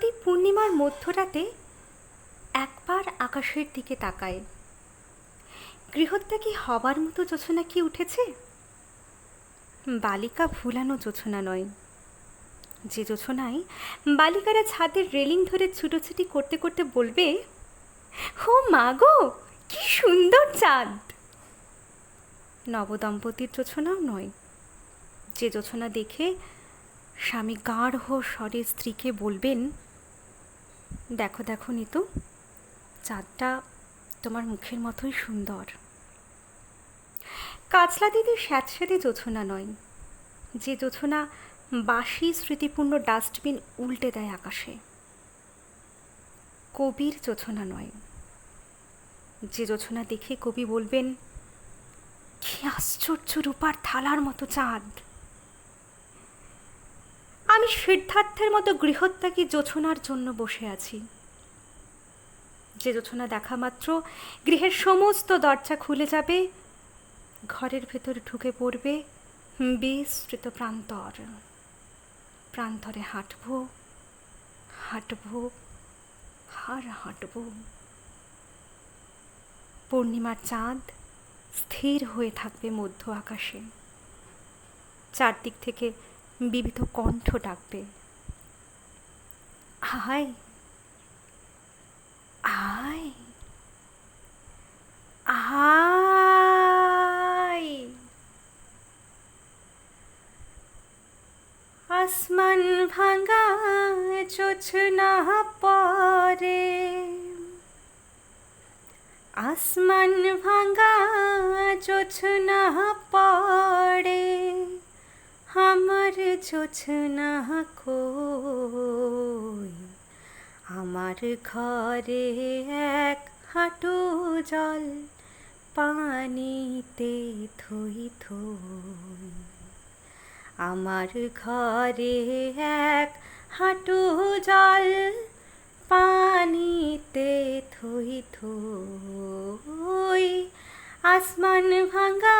প্রতি পূর্ণিমার মধ্যরাতে একবার আকাশের দিকে তাকায়, গৃহত্যাগী হবার মতো যোছনা কি উঠেছে? বালিকা ভুলানো যোছনা নয়। যে যোছনায় বালিকারা ছাদের রেলিং ধরে ছুটোছুটি করতে করতে বলবে হো মা গো, কি সুন্দর চাঁদ! নবদম্পতির যোছনাও নয়। যে যোছনা দেখে স্বামী গাঢ় স্বরে স্ত্রীকে বলবেন দেখো দেখো নিতু, চাঁদটা তোমার মুখের মতোই সুন্দর। কাজলা দিদি স্যাঁতস্যাঁতে যোছনা নয়, যে যোছনা বাসি স্মৃতিপূর্ণ ডাস্টবিন উল্টে দেয় আকাশে। কবির যোছনা নয়, যে যোছনা দেখে কবি বলবেন, কি আশ্চর্য রূপার থালার মতো চাঁদ। আমি সিদ্ধার্থের মতো গৃহত্যাগী যোছনার জন্য বসে আছি। যে যোছনা দেখা মাত্র, গৃহের সমস্ত দরজা খুলে যাবে, ঘরের ভেতর ঢুকে পড়বে বিস্তৃত প্রান্তর। প্রান্তরে হাঁটব হাঁটব আর হাঁটব। পূর্ণিমার চাঁদ স্থির হয়ে থাকবে মধ্য আকাশে। চারদিক থেকে বিবিধ কণ্ঠ ডাকবে। আয় আয় আয়। আসমান ভাঙা চোছ জোছনা পরে আসমান ভাঙা জোছনা পড়ে। আমার জোছনা কই? আমার ঘরে এক হাঁটু জল পানিতে থই থই আমার ঘরে এক হাঁটু জল পানিতে থই থই আসমান ভাঙা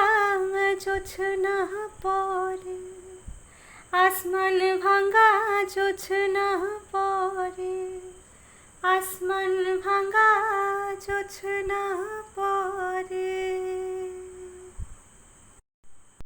জোছনা পরে আসমান ভাঙা জোছনা পরে। আসমান ভাঙা জোছনা পরে।